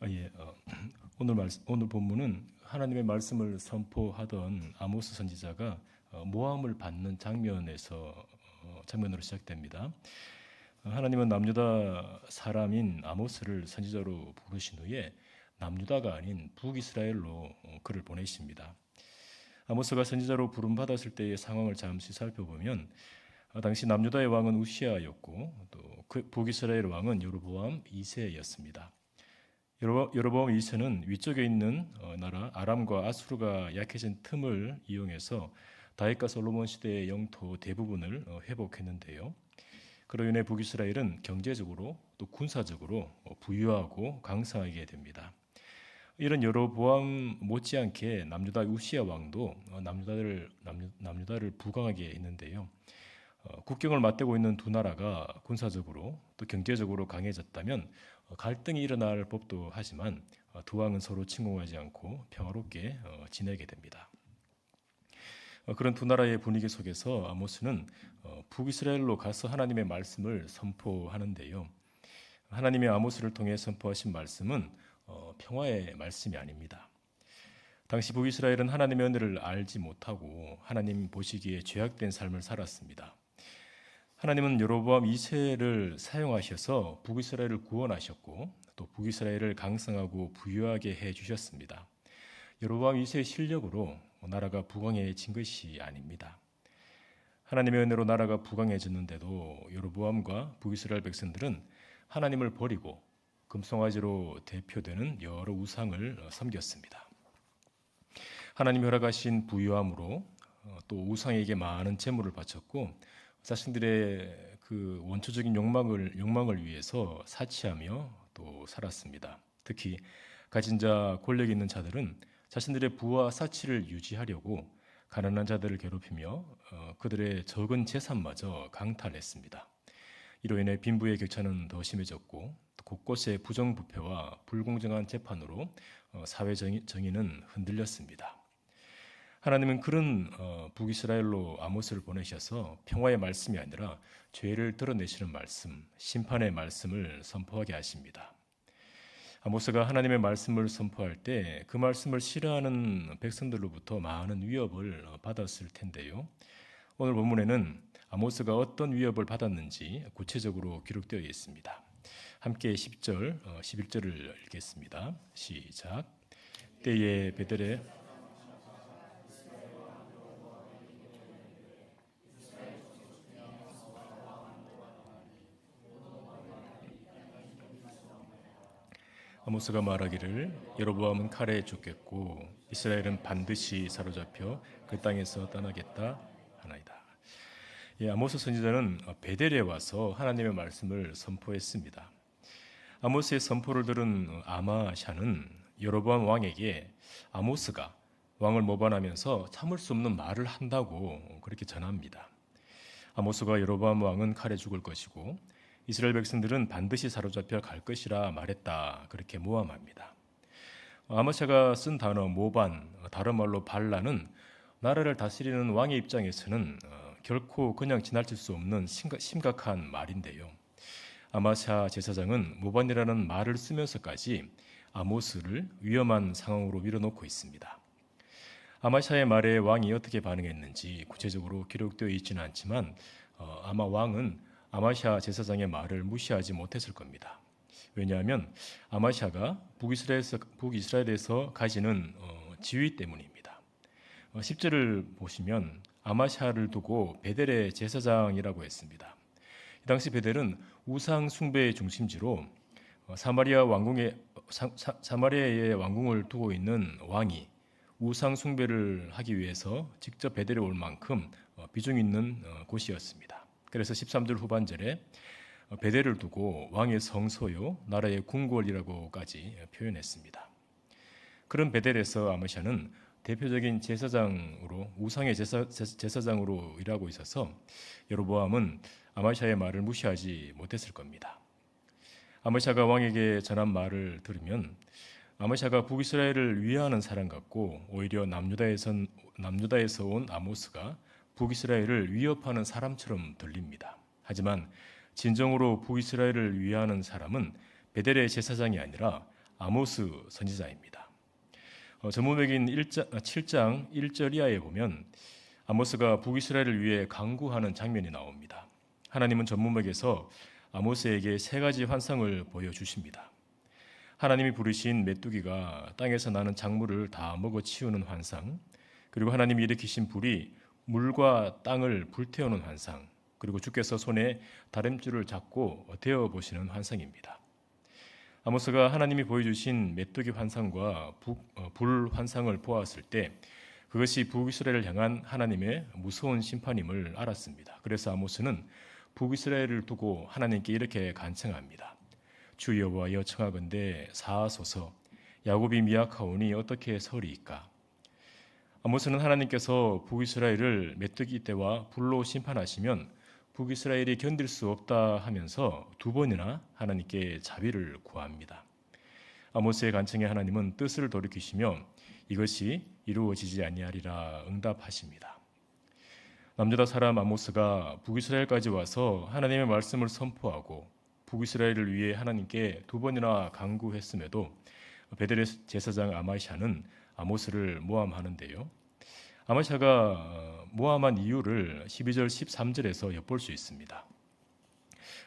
아, 예, 어, 오늘 말 오늘 본문은 하나님의 말씀을 선포하던 아모스 선지자가 어, 모함을 받는 장면에서 어, 장면으로 시작됩니다. 어, 하나님은 남유다 사람인 아모스를 선지자로 부르신 후에 남유다가 아닌 북이스라엘로 어, 그를 보내십니다. 아모스가 선지자로 부름 받았을 때의 상황을 잠시 살펴보면 어, 당시 남유다의 왕은 우시아였고 또그 북이스라엘 왕은 여로보암 2세였습니다. 여로보- 여로보암 2세는 위쪽에 있는 어, 나라 아람과 아수르가 약해진 틈을 이용해서 다윗과 솔로몬 시대의 영토 대부분을 어, 회복했는데요. 그로 인해 북이스라엘은 경제적으로 또 군사적으로 어, 부유하고 강성하게 됩니다. 이런 여로보암 못지않게 남유다 우시아 왕도 어, 남유다를 남유, 남유다를 부강하게 했는데요. 어, 국경을 맞대고 있는 두 나라가 군사적으로 또 경제적으로 강해졌다면 어, 갈등이 일어날 법도 하지만 어, 두 왕은 서로 침공하지 않고 평화롭게 어, 지내게 됩니다. 어, 그런 두 나라의 분위기 속에서 아모스는 어, 북이스라엘로 가서 하나님의 말씀을 선포하는데요. 하나님의 아모스를 통해 선포하신 말씀은 어, 평화의 말씀이 아닙니다. 당시 북이스라엘은 하나님의 은혜를 알지 못하고 하나님 보시기에 죄악된 삶을 살았습니다. 하나님은 여로보암 2세를 사용하셔서 북이스라엘을 구원하셨고 또 북이스라엘을 강성하고 부유하게 해 주셨습니다. 여로보암 2세의 실력으로 나라가 부강해진 것이 아닙니다. 하나님의 은혜로 나라가 부강해졌는데도 여로보암과 북이스라엘 백성들은 하나님을 버리고 금송아지로 대표되는 여러 우상을 섬겼습니다. 하나님 허락하신 부유함으로 어, 또 우상에게 많은 재물을 바쳤고 자신들의 그 원초적인 욕망을 욕망을 위해서 사치하며 또 살았습니다. 특히 가진 자 권력 있는 자들은 자신들의 부와 사치를 유지하려고 가난한 자들을 괴롭히며 어, 그들의 적은 재산마저 강탈했습니다. 이로 인해 빈부의 격차는 더 심해졌고 또 곳곳에 부정부패와 불공정한 재판으로 어, 사회 정의, 정의는 흔들렸습니다. 하나님은 그런 어, 북이스라엘로 아모스를 보내셔서 평화의 말씀이 아니라 죄를 드러내시는 말씀, 심판의 말씀을 선포하게 하십니다. 아모스가 하나님의 말씀을 선포할 때 그 말씀을 싫어하는 백성들로부터 많은 위협을 어, 받았을 텐데요. 오늘 본문에는 아모스가 어떤 위협을 받았는지 구체적으로 기록되어 있습니다. 함께 10절, 어, 11절을 읽겠습니다. 시작. 때에 베델에 아모스가 말하기를 여로보암은 칼에 죽겠고 이스라엘은 반드시 사로잡혀 그 땅에서 떠나겠다 하나이다. 예, 아모스 선지자는 베델에 와서 하나님의 말씀을 선포했습니다. 아모스의 선포를 들은 아마샤는 여로보암 왕에게 아모스가 왕을 모반하면서 참을 수 없는 말을 한다고 그렇게 전합니다. 아모스가 여로보암 왕은 칼에 죽을 것이고 이스라엘 백성들은 반드시 사로잡혀 갈 것이라 말했다. 그렇게 모함합니다. 아마샤가 쓴 단어 모반, 다른 말로 반란은 나라를 다스리는 왕의 입장에서는 어, 결코 그냥 지나칠 수 없는 심각, 심각한 말인데요. 아마샤 제사장은 모반이라는 말을 쓰면서까지 아모스를 위험한 상황으로 밀어놓고 있습니다. 아마샤의 말에 왕이 어떻게 반응했는지 구체적으로 기록되어 있지는 않지만 어, 아마 왕은 아마샤 제사장의 말을 무시하지 못했을 겁니다. 왜냐하면 아마샤가 북이스라엘에서, 북이스라엘에서 가지는 어, 지위 때문입니다. 어, 10절을 보시면 아마샤를 두고 베델의 제사장이라고 했습니다. 이 당시 베델은 우상 숭배의 중심지로 어, 사마리아 왕궁의 사, 사, 사마리아의 왕궁을 두고 있는 왕이 우상 숭배를 하기 위해서 직접 베델에 올 만큼 어, 비중 있는 어, 곳이었습니다. 그래서 13절 후반절에 어, 베델을 두고 왕의 성소요 나라의 궁궐이라고까지 표현했습니다. 그런 베델에서 아마샤는 대표적인 제사장으로 우상의 제사, 제사장으로 일하고 있어서 여로보암은 아마샤의 말을 무시하지 못했을 겁니다. 아마샤가 왕에게 전한 말을 들으면 아마샤가 북이스라엘을 위하는 사람 같고 오히려 남유다에서 남유다에서 온 아모스가 북이스라엘을 위협하는 사람처럼 들립니다. 하지만 진정으로 북이스라엘을 위하는 사람은 베델의 제사장이 아니라 아모스 선지자입니다. 어, 전문맥인 1장, 7장 1절 이하에 보면 아모스가 북이스라엘을 위해 강구하는 장면이 나옵니다. 하나님은 전문맥에서 아모스에게 세 가지 환상을 보여주십니다. 하나님이 부르신 메뚜기가 땅에서 나는 작물을 다 먹어 치우는 환상, 그리고 하나님이 일으키신 불이 물과 땅을 불태우는 환상, 그리고 주께서 손에 다림줄을 잡고 데워 보시는 환상입니다. 아모스가 하나님이 보여주신 메뚜기 환상과 북- 어, 불 환상을 보았을 때 그것이 북이스라엘을 향한 하나님의 무서운 심판임을 알았습니다. 그래서 아모스는 북이스라엘을 두고 하나님께 이렇게 간청합니다. 주 여호와여 청하건대 사하소서 야곱이 미약하오니 어떻게 서리이까 아모스는 하나님께서 북이스라엘을 메뚜기 떼와 불로 심판하시면 북이스라엘이 견딜 수 없다 하면서 두 번이나 하나님께 자비를 구합니다. 아모스의 간청에 하나님은 뜻을 돌이키시며 이것이 이루어지지 아니하리라 응답하십니다. 남자다 사람 아모스가 북이스라엘까지 와서 하나님의 말씀을 선포하고 북이스라엘을 위해 하나님께 두 번이나 강구했음에도 베델의 제사장 아마샤는 아모스를 모함하는데요. 아마샤가 어, 모함한 이유를 12절 13절에서 엿볼 수 있습니다.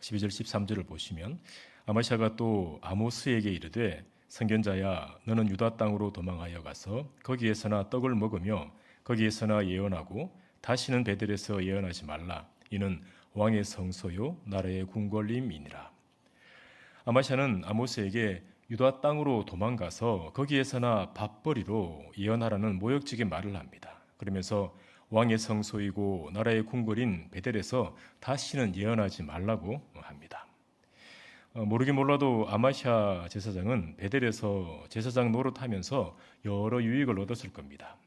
12절 13절을 보시면 아마샤가 또 아모스에게 이르되 선견자야 너는 유다 땅으로 도망하여 가서 거기에서나 떡을 먹으며 거기에서나 예언하고 다시는 베델에서 예언하지 말라 이는 왕의 성소요 나라의 궁궐임이니라 아마샤는 아모스에게 유다 땅으로 도망가서 거기에서나 밥벌이로 예언하라는 모욕적인 말을 합니다. 그러면서 왕의 성소이고 나라의 궁궐인 베델에서 다시는 예언하지 말라고 합니다. 어, 모르긴 몰라도 아마샤 제사장은 베델에서 제사장 노릇하면서 여러 유익을 얻었을 겁니다.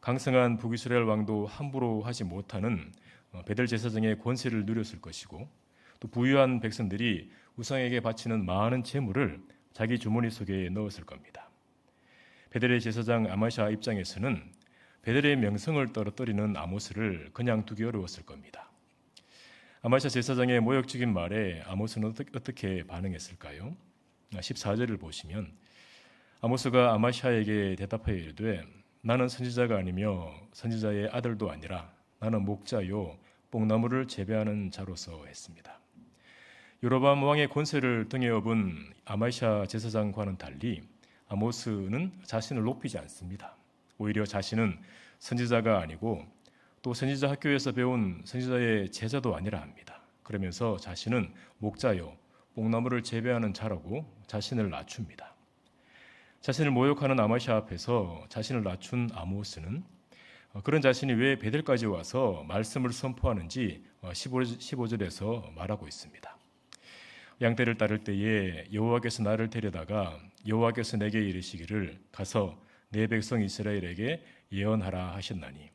강성한 북이스라엘 왕도 함부로 하지 못하는 어, 베델 제사장의 권세를 누렸을 것이고 또 부유한 백성들이 우상에게 바치는 많은 재물을 자기 주머니 속에 넣었을 겁니다. 베델의 제사장 아마샤 입장에서는 베델의 명성을 떨어뜨리는 아모스를 그냥 두기 어려웠을 겁니다. 아마샤 제사장의 모욕적인 말에 아모스는 어떻게 반응했을까요? 14절을 보시면 아모스가 아마샤에게 대답하여 이르되 나는 선지자가 아니며 선지자의 아들도 아니라 나는 목자요 뽕나무를 재배하는 자로서 했습니다. 요로밤 왕의 권세를 등에 업은 아마샤 제사장과는 달리 아모스는 자신을 높이지 않습니다. 오히려 자신은 선지자가 아니고 또 선지자 학교에서 배운 선지자의 제자도 아니라 합니다. 그러면서 자신은 목자요 뽕나무를 재배하는 자라고 자신을 낮춥니다. 자신을 모욕하는 아마샤 앞에서 자신을 낮춘 아모스는 어, 그런 자신이 왜 베델까지 와서 말씀을 선포하는지 15절에서 말하고 있습니다. 양떼를 따를 때에 여호와께서 나를 데려다가 여호와께서 내게 이르시기를 가서 내 백성 이스라엘에게 예언하라 하셨나니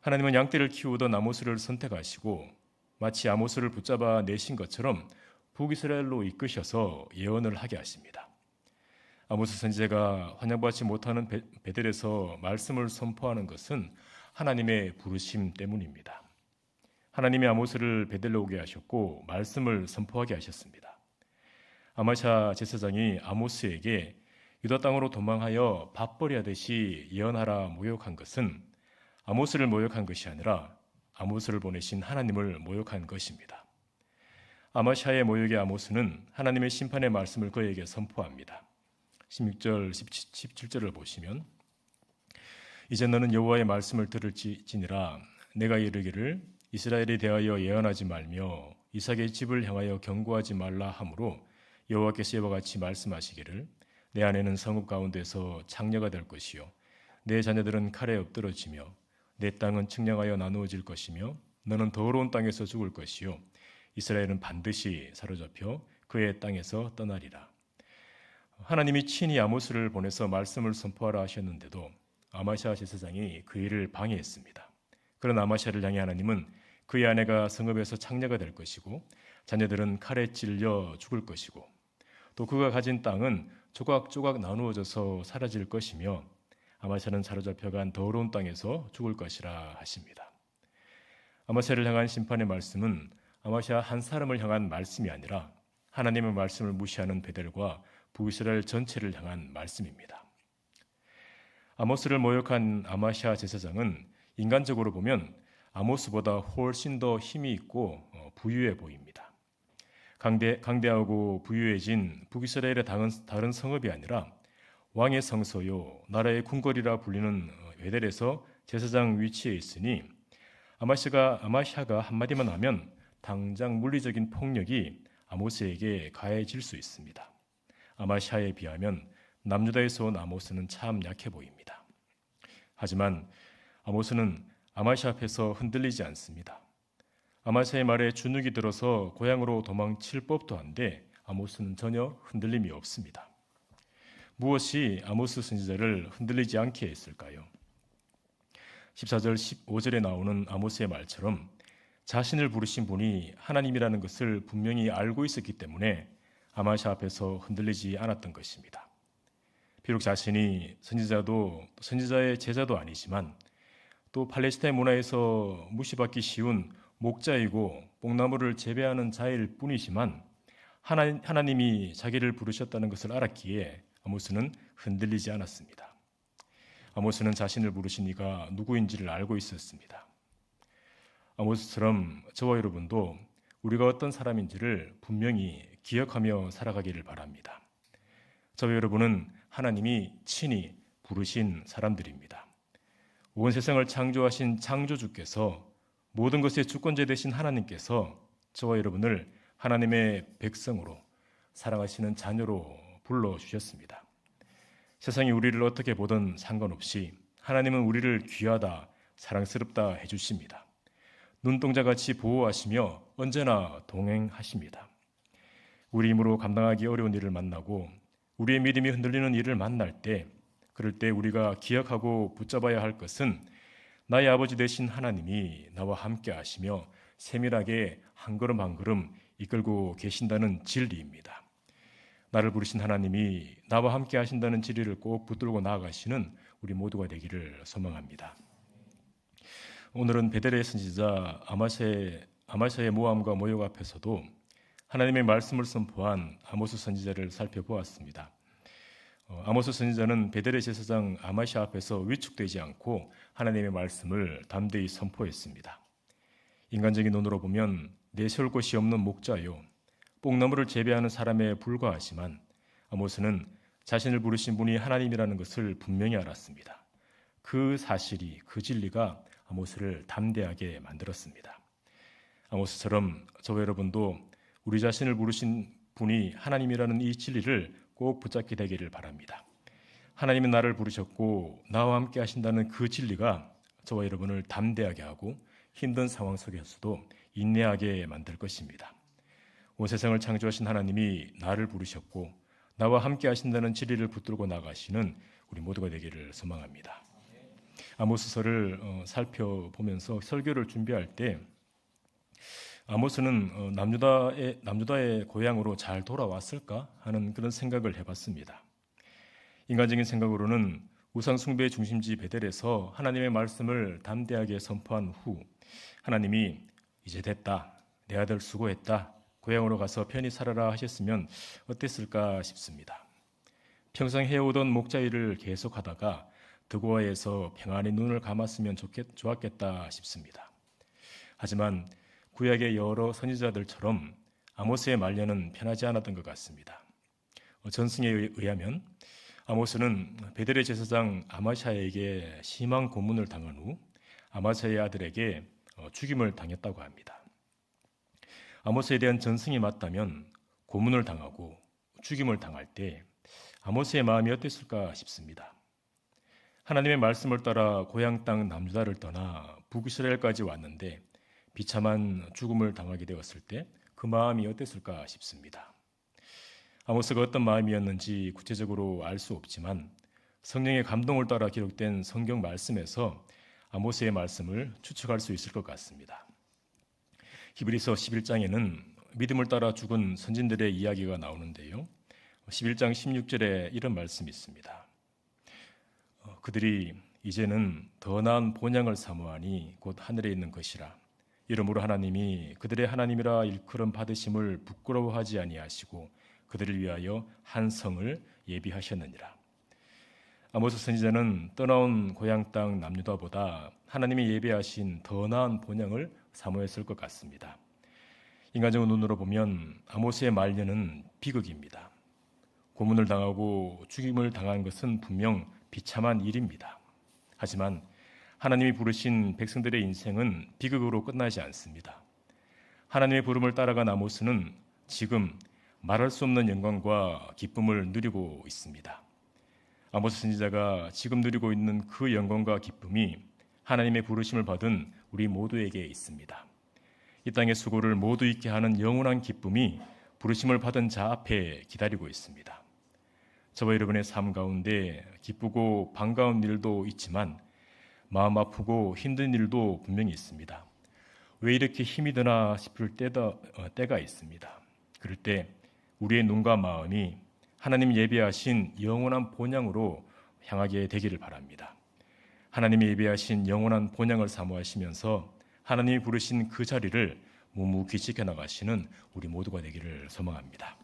하나님은 양떼를 키우던 아모스를 선택하시고 마치 아모스를 붙잡아 내신 것처럼 북이스라엘로 이끄셔서 예언을 하게 하십니다. 아모스 선지자가 환영받지 못하는 베- 베델에서 말씀을 선포하는 것은 하나님의 부르심 때문입니다. 하나님이 아모스를 베델로 오게 하셨고 말씀을 선포하게 하셨습니다. 아마샤 제사장이 아모스에게 유다 땅으로 도망하여 밥벌이 하듯이 예언하라 모욕한 것은 아모스를 모욕한 것이 아니라 아모스를 보내신 하나님을 모욕한 것입니다. 아마샤의 모욕의 아모스는 하나님의 심판의 말씀을 그에게 선포합니다. 16절 17절을 보시면 이제 너는 여호와의 말씀을 들을지니라 내가 이르기를 이스라엘에 대하여 예언하지 말며 이삭의 집을 향하여 경고하지 말라 하므로 여호와께서 이와 같이 말씀하시기를 내 아내는 성읍 가운데서 창녀가 될 것이요 내 자녀들은 칼에 엎드러지며 내 땅은 측량하여 나누어질 것이며 너는 더러운 땅에서 죽을 것이요 이스라엘은 반드시 사로잡혀 그의 땅에서 떠나리라 하나님이 친히 아모스를 보내서 말씀을 선포하라 하셨는데도 아마샤 제사장이 그 일을 방해했습니다. 그런 아마샤를 향해 하나님은 그의 아내가 성읍에서 창녀가 될 것이고 자녀들은 칼에 찔려 죽을 것이고 또 그가 가진 땅은 조각조각 나누어져서 사라질 것이며 아마샤는 사로잡혀간 더러운 땅에서 죽을 것이라 하십니다. 아마샤를 향한 심판의 말씀은 아마샤 한 사람을 향한 말씀이 아니라 하나님의 말씀을 무시하는 베델과 북이스라엘 전체를 향한 말씀입니다. 아모스를 모욕한 아마샤 제사장은 인간적으로 보면 아모스보다 훨씬 더 힘이 있고 어, 부유해 보입니다. 강대, 강대하고 부유해진 북이스라엘의 다른, 다른 성읍이 아니라 왕의 성소요 나라의 궁궐이라 불리는 어, 베델에서 제사장 위치에 있으니 아마샤가 아마샤가 한마디만 하면 당장 물리적인 폭력이 아모스에게 가해질 수 있습니다. 아마샤에 비하면 남유다에서 온 아모스는 참 약해 보입니다. 하지만 아모스는 아마샤 앞에서 흔들리지 않습니다. 아마샤의 말에 주눅이 들어서 고향으로 도망칠 법도 한데 아모스는 전혀 흔들림이 없습니다. 무엇이 아모스 선지자를 흔들리지 않게 했을까요? 14절 15절에 나오는 아모스의 말처럼 자신을 부르신 분이 하나님이라는 것을 분명히 알고 있었기 때문에 아마샤 앞에서 흔들리지 않았던 것입니다. 비록 자신이 선지자도 선지자의 제자도 아니지만 또 팔레스타인 문화에서 무시받기 쉬운 목자이고 뽕나무를 재배하는 자일 뿐이지만 하나, 하나 님이 자기를 부르셨다는 것을 알았기에 아모스는 흔들리지 않았습니다. 아모스는 자신을 부르신 이가 누구인지를 알고 있었습니다. 아모스처럼 저와 여러분도 우리가 어떤 사람인지를 분명히 기억하며 살아가기를 바랍니다. 저와 여러분은 하나님이 친히 부르신 사람들입니다. 온 세상을 창조하신 창조주께서 모든 것의 주권자 되신 하나님께서 저와 여러분을 하나님의 백성으로 사랑하시는 자녀로 불러 주셨습니다. 세상이 우리를 어떻게 보든 상관없이 하나님은 우리를 귀하다, 사랑스럽다 해 주십니다. 눈동자 같이 보호하시며 언제나 동행하십니다. 우리 힘으로 감당하기 어려운 일을 만나고 우리의 믿음이 흔들리는 일을 만날 때 그럴 때 우리가 기억하고 붙잡아야 할 것은 나의 아버지 되신 하나님이 나와 함께 하시며 세밀하게 한 걸음 한 걸음 이끌고 계신다는 진리입니다. 나를 부르신 하나님이 나와 함께 하신다는 진리를 꼭 붙들고 나아가시는 우리 모두가 되기를 소망합니다. 오늘은 베델의 선지자 아마샤의, 아마샤의 모함과 모욕 앞에서도 하나님의 말씀을 선포한 아모스 선지자를 살펴보았습니다. 어, 아모스 선지자는 베델의 제사장 아마샤 앞에서 위축되지 않고 하나님의 말씀을 담대히 선포했습니다. 인간적인 눈으로 보면 내세울 곳이 없는 목자요 뽕나무를 재배하는 사람에 불과하지만 아모스는 자신을 부르신 분이 하나님이라는 것을 분명히 알았습니다. 그 사실이 그 진리가 아모스를 담대하게 만들었습니다. 아모스처럼 저와 여러분도 우리 자신을 부르신 분이 하나님이라는 이 진리를 꼭 붙잡게 되기를 바랍니다. 하나님은 나를 부르셨고 나와 함께 하신다는 그 진리가 저와 여러분을 담대하게 하고 힘든 상황 속에서도 인내하게 만들 것입니다. 온 세상을 창조하신 하나님이 나를 부르셨고 나와 함께 하신다는 진리를 붙들고 나가시는 우리 모두가 되기를 소망합니다. 아모스서를 어, 살펴보면서 설교를 준비할 때 아모스는 어, 남유다의 남유다의 고향으로 잘 돌아왔을까 하는 그런 생각을 해봤습니다. 인간적인 생각으로는 우상 숭배의 중심지 베델에서 하나님의 말씀을 담대하게 선포한 후 하나님이 이제 됐다 내 아들 수고했다 고향으로 가서 편히 살아라 하셨으면 어땠을까 싶습니다. 평생 해오던 목자 일을 계속하다가 드고아에서 평안히 눈을 감았으면 좋겠, 좋았겠다 싶습니다. 하지만 구약의 여러 선지자들처럼 아모스의 말년은 편하지 않았던 것 같습니다. 어, 전승에 의하면 아모스는 베델의 제사장 아마샤에게 심한 고문을 당한 후 아마샤의 아들에게 어, 죽임을 당했다고 합니다. 아모스에 대한 전승이 맞다면 고문을 당하고 죽임을 당할 때 아모스의 마음이 어땠을까 싶습니다. 하나님의 말씀을 따라 고향 땅 남주다를 떠나 북이스라엘까지 왔는데 비참한 죽음을 당하게 되었을 때 그 마음이 어땠을까 싶습니다. 아모스가 어떤 마음이었는지 구체적으로 알 수 없지만 성령의 감동을 따라 기록된 성경 말씀에서 아모스의 말씀을 추측할 수 있을 것 같습니다. 히브리서 11장에는 믿음을 따라 죽은 선진들의 이야기가 나오는데요. 11장 16절에 이런 말씀이 있습니다. 어, 그들이 이제는 더 나은 본향을 사모하니 곧 하늘에 있는 것이라 이러므로 하나님이 그들의 하나님이라 일컬음 받으심을 부끄러워하지 아니하시고 그들을 위하여 한 성을 예비하셨느니라. 아모스 선지자는 떠나온 고향 땅 남유다보다 하나님이 예비하신 더 나은 본향을 사모했을 것 같습니다. 인간적인 눈으로 보면 아모스의 말년은 비극입니다. 고문을 당하고 죽임을 당한 것은 분명 비참한 일입니다. 하지만 하나님이 부르신 백성들의 인생은 비극으로 끝나지 않습니다. 하나님의 부름을 따라간 아모스는 지금 말할 수 없는 영광과 기쁨을 누리고 있습니다. 아모스 선지자가 지금 누리고 있는 그 영광과 기쁨이 하나님의 부르심을 받은 우리 모두에게 있습니다. 이 땅의 수고를 모두 잊게 하는 영원한 기쁨이 부르심을 받은 자 앞에 기다리고 있습니다. 저와 여러분의 삶 가운데 기쁘고 반가운 일도 있지만 마음 아프고 힘든 일도 분명히 있습니다. 왜 이렇게 힘이 드나 싶을 때다, 어, 때가 있습니다. 그럴 때 우리의 눈과 마음이 하나님 예비하신 영원한 본향으로 향하게 되기를 바랍니다. 하나님이 예비하신 영원한 본향을 사모하시면서 하나님이 부르신 그 자리를 묵묵히 지켜나가시는 우리 모두가 되기를 소망합니다.